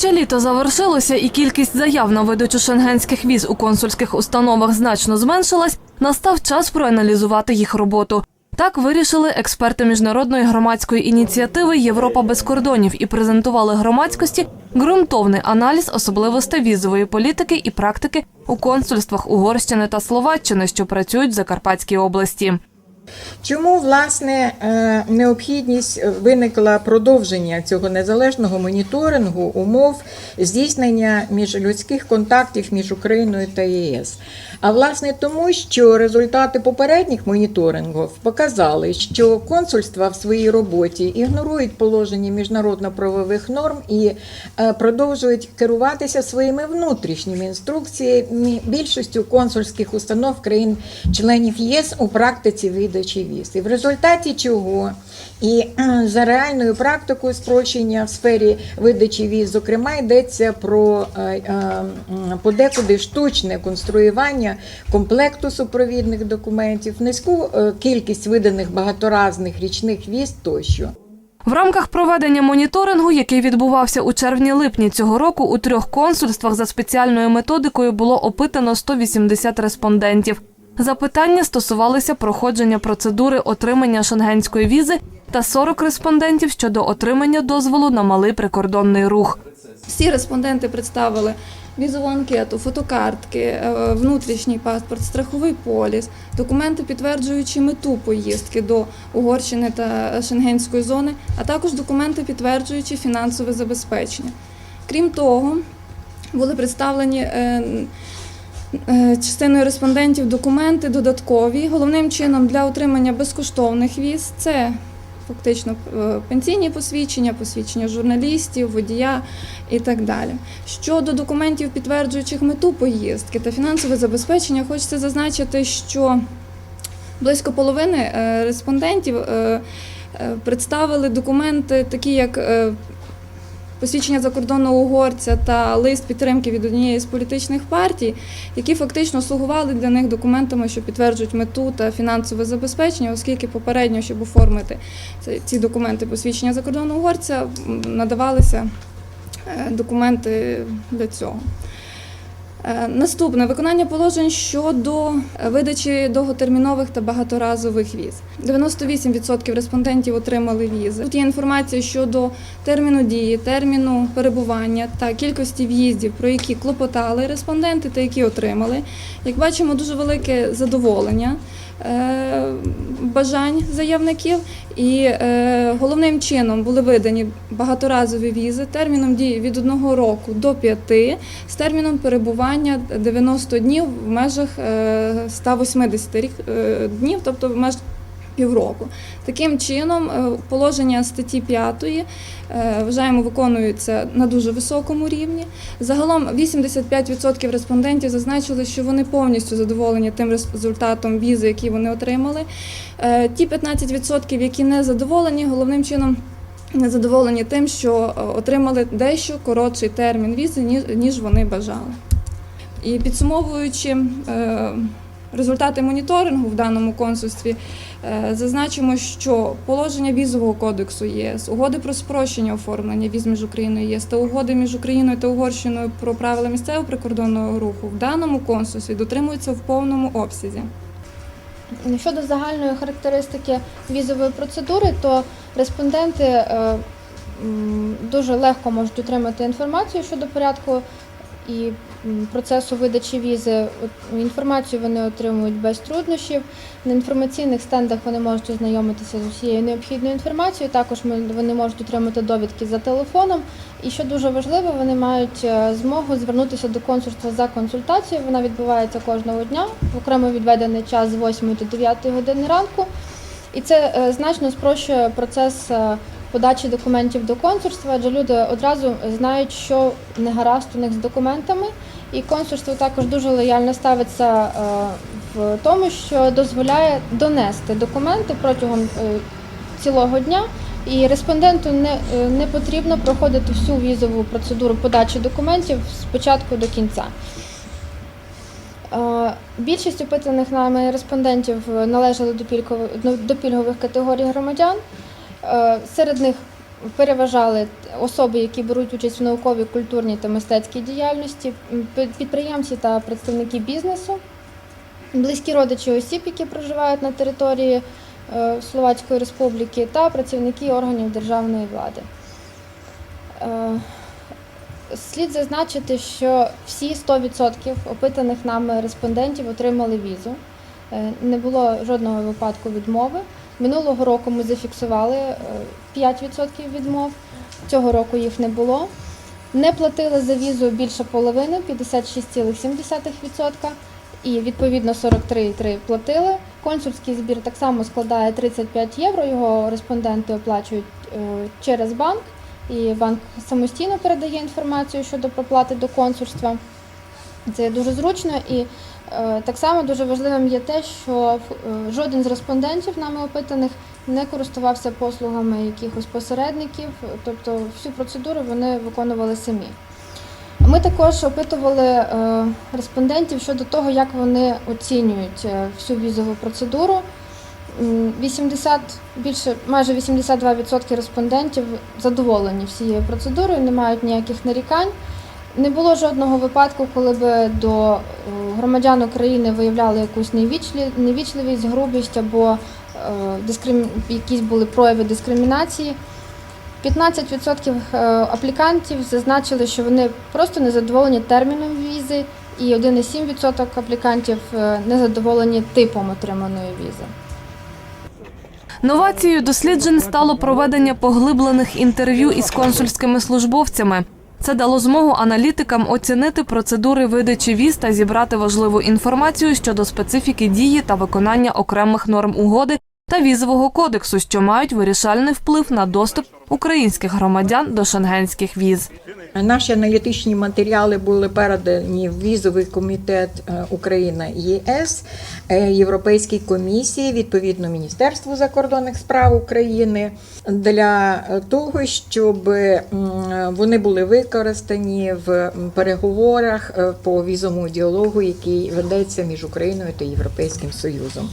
Хоча літо завершилося і кількість заяв на видачу шенгенських віз у консульських установах значно зменшилась, настав час проаналізувати їх роботу. Так вирішили експерти міжнародної громадської ініціативи Європа без кордонів і презентували громадськості ґрунтовний аналіз особливостей візової політики і практики у консульствах Угорщини та Словаччини, що працюють в Закарпатській області. Чому власне е, необхідність виникла продовження цього незалежного моніторингу умов здійснення міжлюдських контактів між Україною та ЄС? А власне тому, що результати попередніх моніторингів показали, що консульства в своїй роботі ігнорують положення міжнародно-правових норм і е, продовжують керуватися своїми внутрішніми інструкціями більшістю консульських установ країн-членів ЄС у практиці видачі віз. І в результаті чого і за реальною практикою спрощення в сфері видачі віз, зокрема, йдеться про е, е, подекуди штучне конструювання комплекту супровідних документів, низьку е, кількість виданих багаторазних річних віз тощо. В рамках проведення моніторингу, який відбувався у червні-липні цього року, у трьох консульствах за спеціальною методикою було опитано 180 респондентів. Запитання стосувалися проходження процедури отримання шенгенської візи та 40 респондентів щодо отримання дозволу на малий прикордонний рух. Всі респонденти представили візову анкету, фотокартки, е, внутрішній паспорт, страховий поліс, документи, підтверджуючи мету поїздки до Угорщини та Шенгенської зони, а також документи, підтверджуючи фінансове забезпечення. Крім того, були представлені е, частиною респондентів документи додаткові. Головним чином для отримання безкоштовних віз це фактично е, пенсійні посвідчення, посвідчення журналістів, водія і так далі. Щодо документів, підтверджуючих мету поїздки та фінансове забезпечення, хочеться зазначити, що близько половини е, респондентів е, е, представили документи, такі як е, посвідчення закордонного угорця та лист підтримки від однієї з політичних партій, які фактично слугували для них документами, що підтверджують мету та фінансове забезпечення, оскільки попередньо, щоб оформити ці документи посвідчення закордонного угорця, надавалися е, документи для цього. Е, Наступне виконання положень щодо е, видачі довготермінових та багаторазових віз. 98% респондентів отримали візи. Тут є інформація щодо терміну дії, терміну перебування та кількості в'їздів, про які клопотали респонденти та які отримали. Як бачимо, дуже велике задоволення е, бажань заявників. І е, головним чином були видані багаторазові візи терміном дії від одного року до п'яти з терміном перебування 90 днів в межах е, 180 рік, е, днів, тобто в межах півроку. Таким чином, е, положення статті 5 е, вважаємо виконуються на дуже високому рівні. Загалом 85% респондентів зазначили, що вони повністю задоволені тим результатом візи, які вони отримали. Е, Ті 15%, які не задоволені, головним чином. Не задоволені тим, що отримали дещо коротший термін візи, ніж, вони бажали. І підсумовуючи результати моніторингу в даному консульстві, е, зазначимо, що положення візового кодексу ЄС, угоди про спрощення оформлення віз між Україною ЄС та угоди між Україною та Угорщиною про правила місцевого прикордонного руху в даному консульстві дотримуються в повному обсязі. Щодо загальної характеристики візової процедури, то респонденти е, дуже легко можуть отримати інформацію щодо порядку і процесу видачі візи. Інформацію вони отримують без труднощів. На інформаційних стендах вони можуть ознайомитися з усією необхідною інформацією. Також вони можуть отримати довідки за телефоном. І що дуже важливо, вони мають е, змогу звернутися до консульства за консультацією. Вона відбувається кожного дня в окремо відведений час з 8 до 9 години ранку. І це е, значно спрощує процес е, подачі документів до консульства, адже люди одразу знають, що не гаразд у них з документами. І консульство також дуже лояльно ставиться е, в тому, що дозволяє донести документи протягом е, цілого дня. І респонденту не, е, не потрібно проходити всю візову процедуру подачі документів з початку до кінця. Більшість опитаних нами респондентів належали до пільгових, категорій громадян. Серед них переважали особи, які беруть участь в науковій, культурній та мистецькій діяльності, підприємці та представники бізнесу, близькі родичі осіб, які проживають на території е, Словацької Республіки, та працівники органів державної влади. Е, Слід зазначити, що всі 100% опитаних нами респондентів отримали візу. Е, Не було жодного випадку відмови. Минулого року ми зафіксували е, 5% відмов, цього року їх не було. Не платили за візу більше половини 56,7%, і відповідно 43,3% платили. Консульський збір так само складає 35 євро. Його респонденти оплачують е, через банк, і банк самостійно передає інформацію щодо проплати до консульства. Це дуже зручно і е, так само дуже важливим є те, що е, жоден з респондентів нами опитаних не користувався послугами якихось посередників, тобто всю процедуру вони виконували самі. Ми також опитували е, респондентів щодо того, як вони оцінюють всю візову процедуру. М, 80, більше майже 82% респондентів задоволені всією процедурою, не мають ніяких нарікань. Не було жодного випадку, коли би до е, громадян України виявляли якусь невічливість, грубість або е, якісь були прояви дискримінації. 15% е, аплікантів зазначили, що вони просто не задоволені терміном візи, і 1,7% аплікантів не задоволені типом отриманої візи. Новацією досліджень стало проведення поглиблених інтерв'ю із консульськими службовцями. Це дало змогу аналітикам оцінити процедури видачі віз та зібрати важливу інформацію щодо специфіки дії та виконання окремих норм угоди та візового кодексу, що мають вирішальний вплив на доступ українських громадян до шенгенських віз. Наші аналітичні матеріали були передані в візовий комітет е, Україна ЄС, е, Європейській комісії, відповідно Міністерству закордонних справ України для того, щоб вони були використані в переговорах е, по візовому діалогу, який ведеться між Україною та Європейським Союзом.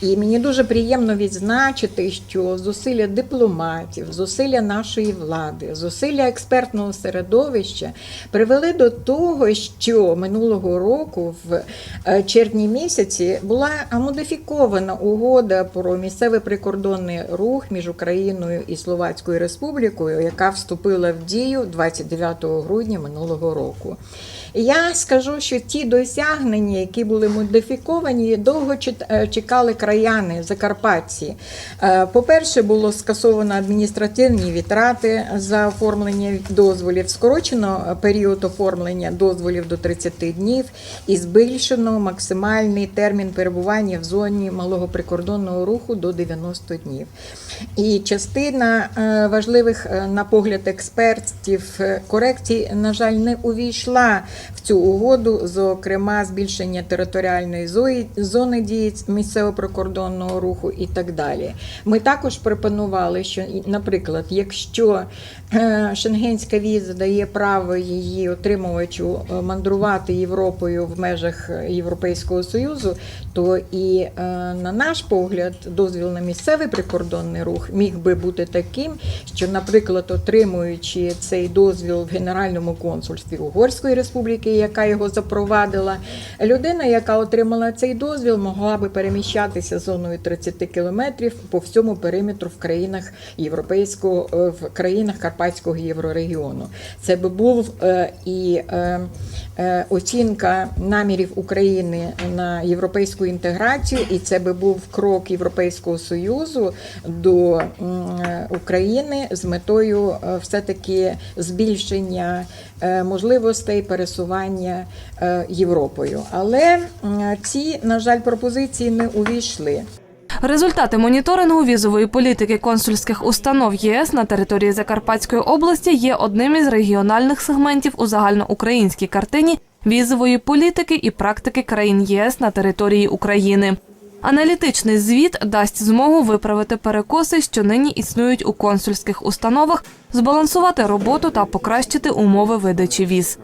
І мені дуже приємно відзначити, що зусилля дипломатів, зусилля нашої влади, зусилля експертного середовища привели до того, що минулого року, в е, червні місяці, була модифікована угода про місцевий прикордонний рух між Україною і Словацькою Республікою, яка вступила в дію 29 грудня минулого року. Я скажу, що ті досягнення, які були модифіковані, довго е, чекали краяни закарпатці. Е, По-перше, було скасовано адміністративні витрати за оформлення дозволів, скорочено період оформлення дозволів до 30 днів і збільшено максимальний термін перебування в зоні малого прикордонного руху до 90 днів. І частина е, важливих, на погляд експертів, корекцій, на жаль, не увійшла в цю угоду, зокрема, збільшення територіальної зони дії місцевого прикордонного руху і так далі. Ми також пропонували, що, наприклад, якщо е, шенгенська віза дає право її отримувачу е, мандрувати Європою в межах Європейського Союзу, то і е, на наш погляд дозвіл на місцевий прикордонний рух міг би бути таким, що, наприклад, отримуючи цей дозвіл в Генеральному консульстві Угорської республіки, яка його запровадила, людина, яка отримала цей дозвіл, могла би переміщатися зоною 30 кілометрів по всьому периметру в країнах європейського е, в країнах Карпатського єврорегіону. Це би був е, і е, оцінка намірів України на європейську інтеграцію, і це би був крок Європейського союзу до України з метою е, все-таки збільшення можливостей пересування е, Європою. Але ці, на жаль, пропозиції не увійшли. Результати моніторингу візової політики консульських установ ЄС на території Закарпатської області є одним із регіональних сегментів у загальноукраїнській картині візової політики і практики країн ЄС на території України. Аналітичний звіт дасть змогу виправити перекоси, що нині існують у консульських установах, збалансувати роботу та покращити умови видачі віз.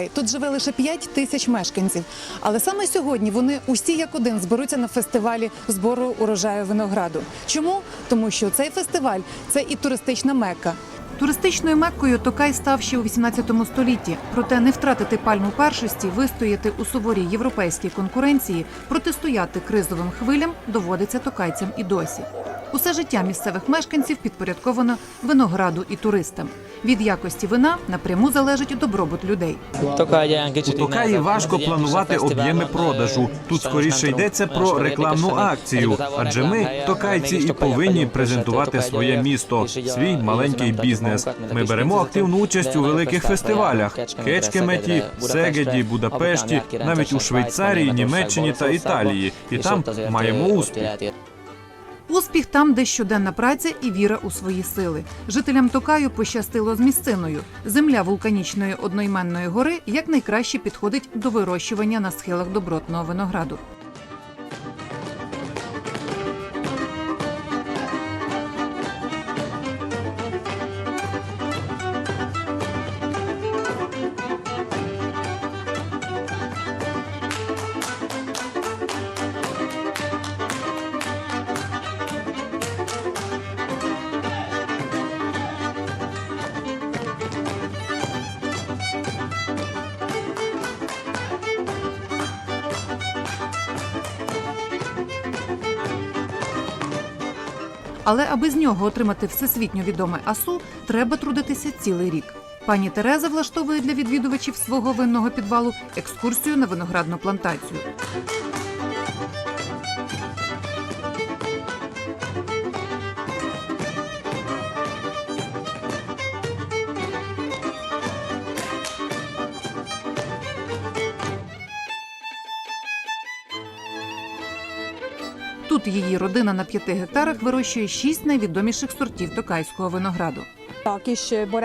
Маленький тут живе лише 5 тисяч мешканців. Але саме сьогодні вони усі як один зберуться на фестивалі збору урожаю винограду. Чому? Тому що цей фестиваль це і туристична мекка. Туристичною меккою Токай став ще у 18 столітті. Проте не втратити пальму першості, вистояти у суворій європейській конкуренції, протистояти кризовим хвилям доводиться токайцям і досі. Усе життя місцевих мешканців підпорядковано винограду і туристам. Від якості вина напряму залежить добробут людей. У Токаї важко планувати об'єми продажу. Тут скоріше йдеться про рекламну акцію, адже ми, токайці, і повинні презентувати своє місто, свій маленький бізнес. Ми беремо активну участь у великих фестивалях: Кечкеметі, Сегеді, Будапешті, навіть у Швейцарії, Німеччині та Італії. І там маємо успіх. Успіх там, де щоденна праця і віра у свої сили. Жителям Токаю пощастило з місциною. Земля вулканічної одноіменної гори якнайкраще підходить до вирощування на схилах добротного винограду. Але аби з нього отримати всесвітньо відоме асу, треба трудитися цілий рік. Пані Тереза влаштовує для відвідувачів свого винного підвалу екскурсію на виноградну плантацію. Її родина на п'яти гектарах вирощує шість найвідоміших сортів токайського винограду.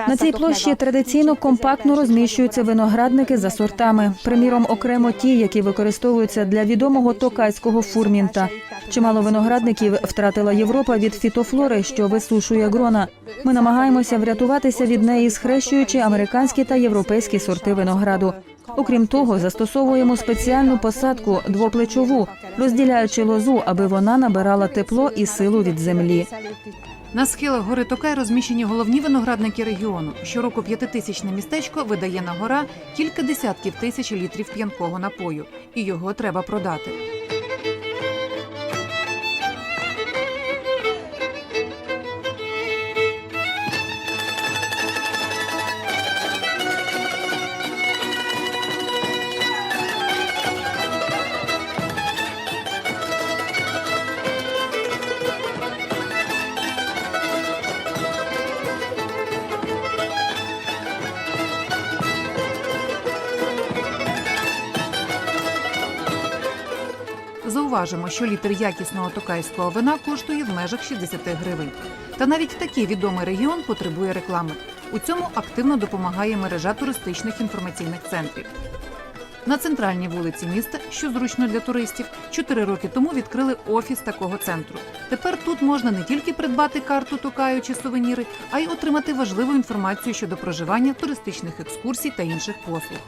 На цій площі традиційно компактно розміщуються виноградники за сортами. Приміром, окремо ті, які використовуються для відомого токайського фурмінта. Чимало виноградників втратила Європа від фітофлори, що висушує грона. Ми намагаємося врятуватися від неї, схрещуючи американські та європейські сорти винограду. Окрім того, застосовуємо спеціальну посадку двоплечову, розділяючи лозу, аби вона набирала тепло і силу від землі. На схилах гори Токай розміщені головні виноградники регіону. Щороку п'ятитисячне містечко видає на гора кілька десятків тисяч літрів п'янкого напою, і його треба продати. Зауважимо, що літр якісного токайського вина коштує в межах 60 гривень. Та навіть такий відомий регіон потребує реклами. У цьому активно допомагає мережа туристичних інформаційних центрів. На центральній вулиці міста, що зручно для туристів, чотири роки тому відкрили офіс такого центру. Тепер тут можна не тільки придбати карту Токаю чи сувеніри, а й отримати важливу інформацію щодо проживання, туристичних екскурсій та інших послуг.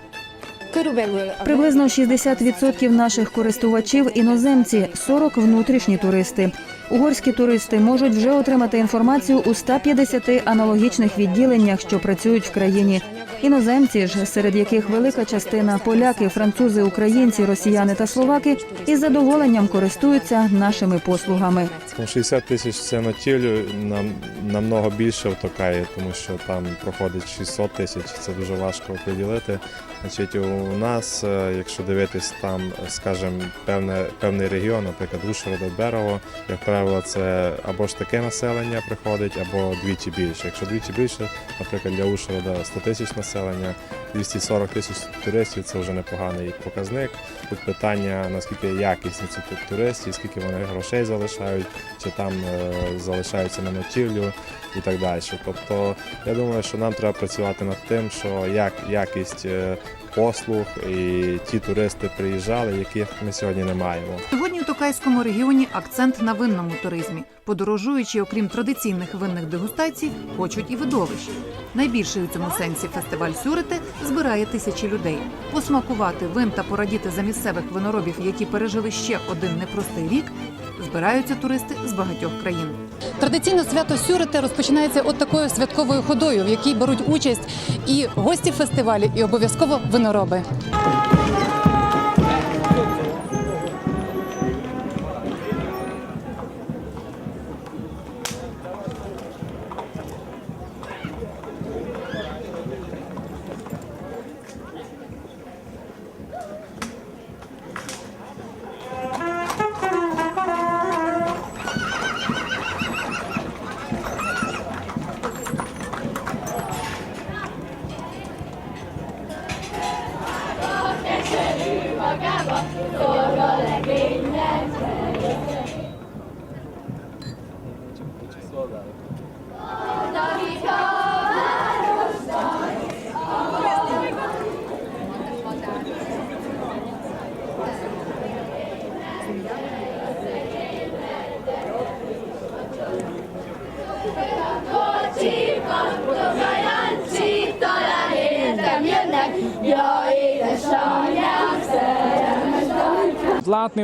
Приблизно 60% наших користувачів іноземці, 40 – внутрішні туристи. Угорські туристи можуть вже отримати інформацію у 150 аналогічних відділеннях, що працюють в країні. Іноземці ж, серед яких велика частина поляки, французи, українці, росіяни та словаки, із задоволенням користуються нашими послугами. Ну, 60 тисяч це на тілю нам намного більше в Токаї, тому що там проходить 600 тисяч. Це дуже важко поділити. Значить, у нас, е, якщо дивитись там, скажімо, певне, певний регіон, наприклад, Ушгород, Берего, як правило, це або ж таке населення приходить, або двічі більше. Якщо двічі більше, наприклад, для Ушгорода 100 тисяч населення, 240 тисяч туристів це вже непоганий показник. Тут питання, наскільки якісні ці тут туристи, скільки вони грошей залишають, чи там е, залишаються на ночівлю і так далі. Тобто, я думаю, що нам треба працювати над тим, що як якість е, послуг і ті туристи приїжджали, яких ми сьогодні не маємо. Сьогодні у регіоні акцент на винному туризмі. Подорожуючи, окрім традиційних винних дегустацій, хочуть і видовищ. Найбільший у цьому сенсі фестиваль Сюрите збирає тисячі людей. Посмакувати вин та порадіти за місцевих виноробів, які пережили ще один непростий рік. Збираються туристи з багатьох країн. Традиційно свято Сюрите розпочинається от такою святковою ходою, в якій беруть участь і гості фестивалю, і обов'язково винороби.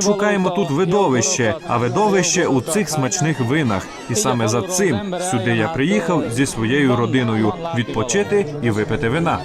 Шукаємо тут видовище, а видовище у цих смачних винах. І саме за цим сюди я приїхав зі своєю родиною відпочити і випити вина.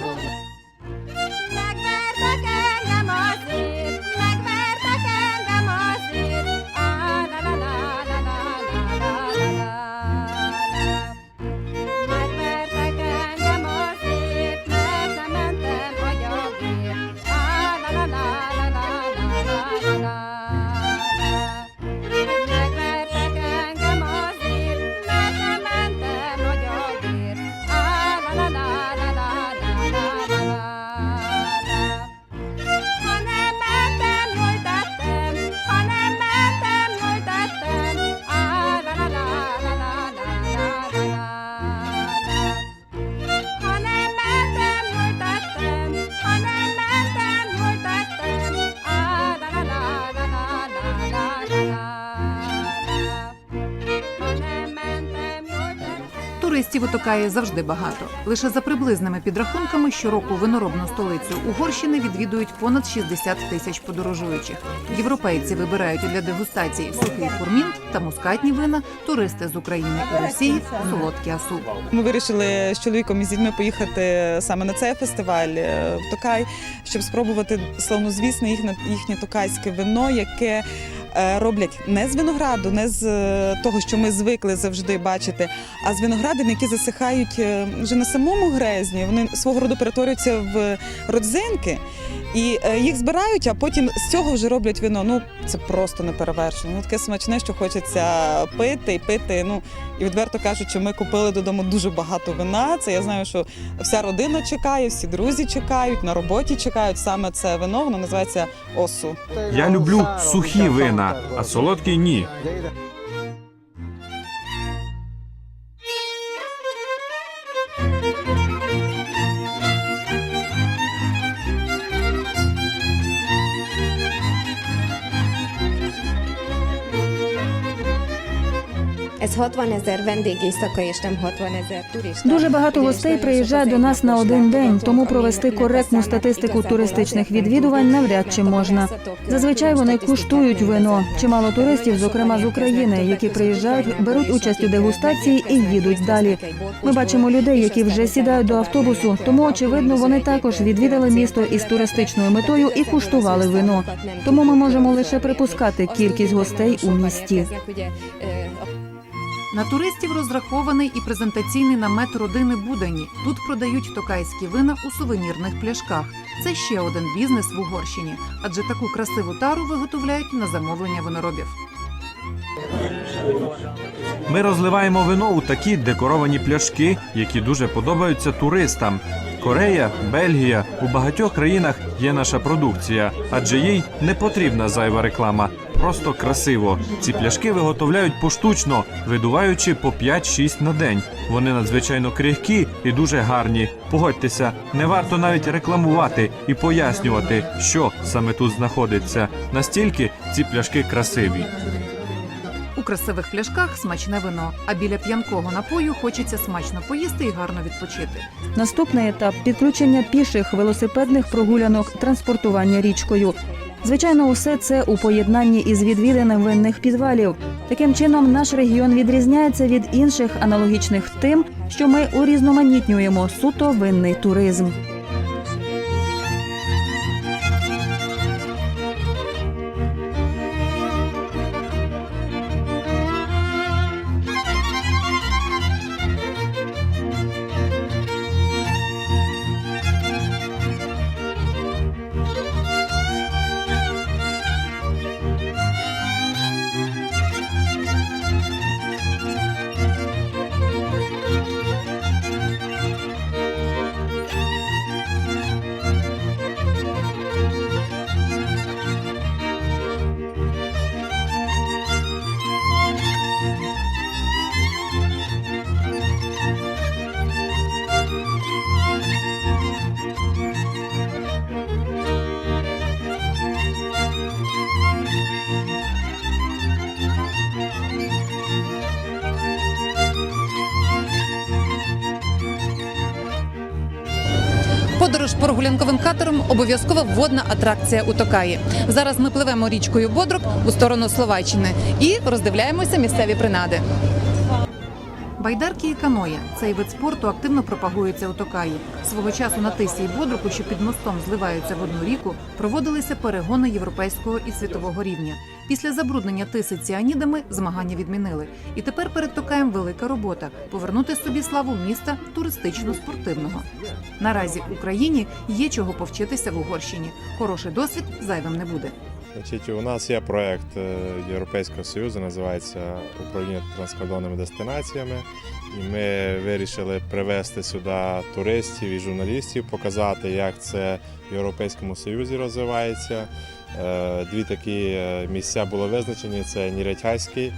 Туристів завжди багато. Лише за приблизними підрахунками щороку виноробну столицю Угорщини відвідують понад 60 тисяч подорожуючих. Європейці вибирають для дегустації сухий фурмінт та мускатні вина, туристи з України і Росії солодкі асу. Ми вирішили з чоловіком і з дітьми поїхати саме на цей фестиваль е, в Токай, щоб спробувати славнозвісне їхнє, їхнє токайське вино, яке роблять не з винограду, не з е, того, що ми звикли завжди бачити, а з виноградин, які засихають е, вже на самому грезні. Вони свого роду перетворюються в родзинки. І е, їх збирають, а потім з цього вже роблять вино. Ну це просто неперевершено. Ну таке смачне, що хочеться пити і пити. Ну і відверто кажучи, ми купили додому дуже багато вина. Це я знаю, що вся родина чекає, всі друзі чекають, на роботі чекають саме це вино. Воно називається осу. Я люблю сухі вина, а солодкі ні. 60 ezer vendégészaka és nem 60 ezer turista. Дуже багато гостей приїжджає до нас на один день, тому провести коректну статистику туристичних відвідувань навряд чи можна. Зазвичай вони куштують вино. Чимало туристів, зокрема з України, які приїжджають, беруть участь у дегустації і їдуть далі. Ми бачимо людей, які вже сідають до автобусу, тому очевидно, вони також відвідали місто із туристичною метою і куштували вино. Тому ми можемо лише припускати кількість гостей у місті. На туристів розрахований і презентаційний намет родини Будані. Тут продають токайські вина у сувенірних пляшках. Це ще один бізнес в Угорщині, адже таку красиву тару виготовляють на замовлення виноробів. Ми розливаємо вино у такі декоровані пляшки, які дуже подобаються туристам. Корея, Бельгія у багатьох країнах є наша продукція, адже їй не потрібна зайва реклама. Просто красиво. Ці пляшки виготовляють поштучно, видуваючи по 5-6 на день. Вони надзвичайно крихкі і дуже гарні. Погодьтеся, не варто навіть рекламувати і пояснювати, що саме тут знаходиться. Настільки ці пляшки красиві. У красивих пляшках смачне вино, а біля п'янкого напою хочеться смачно поїсти і гарно відпочити. Наступний етап підключення піших велосипедних прогулянок, транспортування річкою. Звичайно, усе це у поєднанні із відвідинами винних підвалів. Таким чином, наш регіон відрізняється від інших аналогічних тим, що ми урізноманітнюємо суто винний туризм. Прогулянковим катером обов'язкова водна атракція у Токаї. Зараз ми пливемо річкою Бодрук у сторону Словаччини і роздивляємося місцеві принади. Байдарки і каноє цей вид спорту активно пропагується у Токаї. Свого часу на тисі і Бодруку, що під мостом зливаються в одну ріку, проводилися перегони європейського і світового рівня. Після забруднення тиси ціанідами змагання відмінили. І тепер перед Токаєм велика робота повернути собі славу міста туристично-спортивного. Наразі Україні є чого повчитися в Угорщині. Хороший досвід зайвим не буде. Значить, у нас є проект е, Європейського Союзу, називається Управління транскордонними дестинаціями. І ми вирішили привезти сюди туристів і журналістів, показати, як це в Європейському Союзі розвивається. Е, Дві такі е, місця були визначені: це Нірятьайський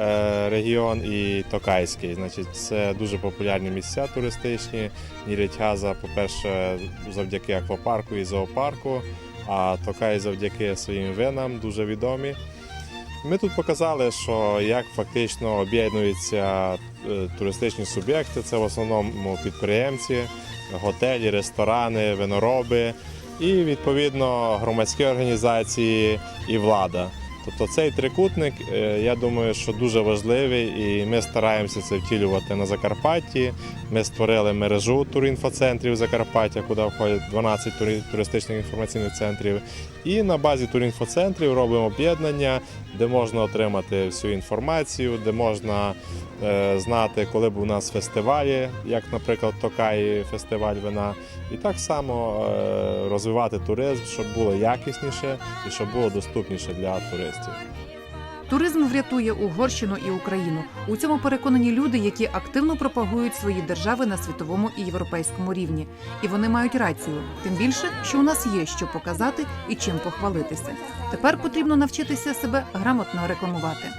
е, регіон і Токайський. Значить, це дуже популярні місця туристичні. Нірятьяза, по-перше, завдяки аквапарку і зоопарку а Токай завдяки своїм винам дуже відомі. Ми тут показали, що як фактично об'єднуються е, туристичні суб'єкти, це в основному підприємці, готелі, ресторани, винороби і відповідно громадські організації і влада. Тобто цей трикутник, е, я думаю, що дуже важливий, і ми стараємося це втілювати на Закарпатті. Ми створили мережу турінфоцентрів Закарпаття, куди входять 12 туристичних інформаційних центрів. І на базі турінфоцентрів робимо об'єднання, де можна отримати всю інформацію, де можна е, знати, коли б у нас фестивалі, як, наприклад, Токай фестиваль вина, і так само е, розвивати туризм, щоб було якісніше і щоб було доступніше для туристів. Туризм врятує Угорщину і Україну. У цьому переконані люди, які активно пропагують свої держави на світовому і європейському рівні. І вони мають рацію. Тим більше, що у нас є що показати і чим похвалитися. Тепер потрібно навчитися себе грамотно рекламувати.